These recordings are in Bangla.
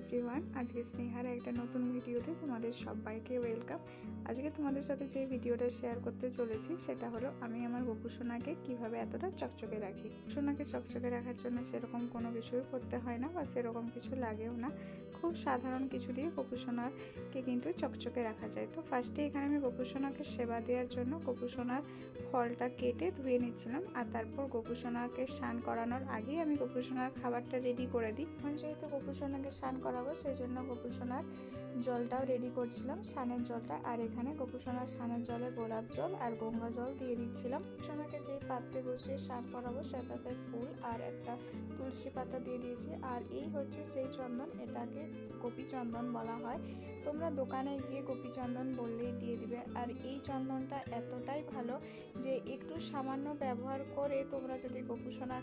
এভরিওয়ান আজকে স্নেহার একটা নতুন ভিডিওতে তোমাদের সবাইকে ওয়েলকাম আজকে তোমাদের সাথে যে ভিডিওটা শেয়ার করতে চলেছি, সেটা হলো আমি আমার গোপু সোনাকে কীভাবে এতটা চকচকে রাখি। সোনাকে চকচকে রাখার জন্য সেরকম কোনো কিছুই করতে হয় না বা সেরকম কিছু লাগেও না। খুব সাধারণ কিছু দিয়ে গোপু সোনাকে কিন্তু চকচকে রাখা যায়। তো ফার্স্টে এখানে আমি গোপু সোনাকে সেবা দেওয়ার জন্য গোপু সোনার ফলটা কেটে ধুয়ে নিচ্ছিলাম আর তারপর গোপু সোনাকে স্নান করানোর আগেই আমি গোপু সোনার খাবারটা রেডি করে দিই। যেহেতু গোপু সোনাকে স্নান করাবো, সেই জন্য গোপু সোনার জলটাও রেডি করছিলাম, সানের জলটা। আর এখানে গোপু সানের জলে গোলাপ জল আর গঙ্গা জল দিয়ে দিচ্ছিলাম। সোনাকে যেই পাত্রে বসিয়ে স্নান করাবো সে সেটাতে ফুল আর একটা তুলসী পাতা দিয়ে দিয়েছি। আর এই হচ্ছে সেই চন্দন, এটাকে গোপী চন্দন বলা হয়। তোমরা দোকানে গিয়ে গোপী চন্দন বললেই দিয়ে দিবে। আর এই চন্দনটা এতটাই ভালো যে একটু সামান্য ব্যবহার করে তোমরা যদি গোপু সোনা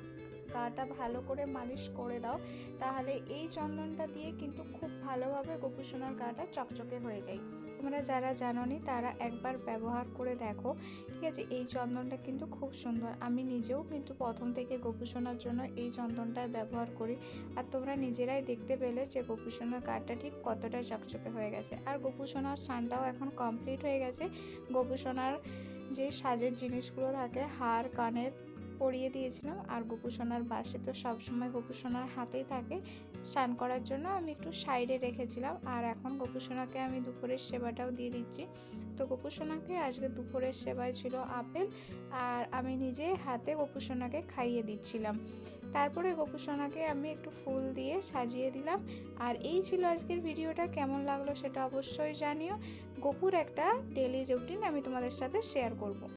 গাটা ভালো করে মালিশ করে দাও, তাহলে এই চন্দনটা দিয়ে কিন্তু খুব ভালোভাবে গোপু সোনার গাটা চকচকে হয়ে যায়। তোমরা যারা জানোনি তারা একবার ব্যবহার করে দেখো। ঠিক আছে, এই চন্দনটা কিন্তু খুব সুন্দর। আমি নিজেও কিন্তু প্রথম থেকে গোপু সোনার জন্য এই চন্দনটাই ব্যবহার করি। আর তোমরা নিজেরাই দেখতে পেলে যে গোপু সোনার গাটা ঠিক কতটা চকচকে হয়ে গেছে। আর গোপু সোনার স্নানটাও এখন কমপ্লিট হয়ে গেছে। গোপু সোনার যে সাজের জিনিসগুলো থাকে হার কানের পরিয়ে দিয়েছিলাম। আর গোপু সোনার বাসে তো সবসময় গোপু সোনার হাতেই থাকে। স্নান করার জন্য আমি একটু সাইডে রেখেছিলাম। আর এখন গোপু সোনাকে আমি দুপুরের সেবাটাও দিয়ে দিচ্ছি। তো গোপু সোনাকে আজকে দুপুরের সেবায় ছিল আপেল। আর আমি নিজে হাতে গোপু সোনাকে খাইয়ে দিচ্ছিলাম। তারপরে গোপু সোনাকে আমি একটু ফুল দিয়ে সাজিয়ে দিলাম। আর এই ছিল আজকের ভিডিওটা। কেমন লাগল সেটা অবশ্যই জানিও। গোপুর একটা ডেলি রুটিন আমি তোমাদের সাথে শেয়ার করব।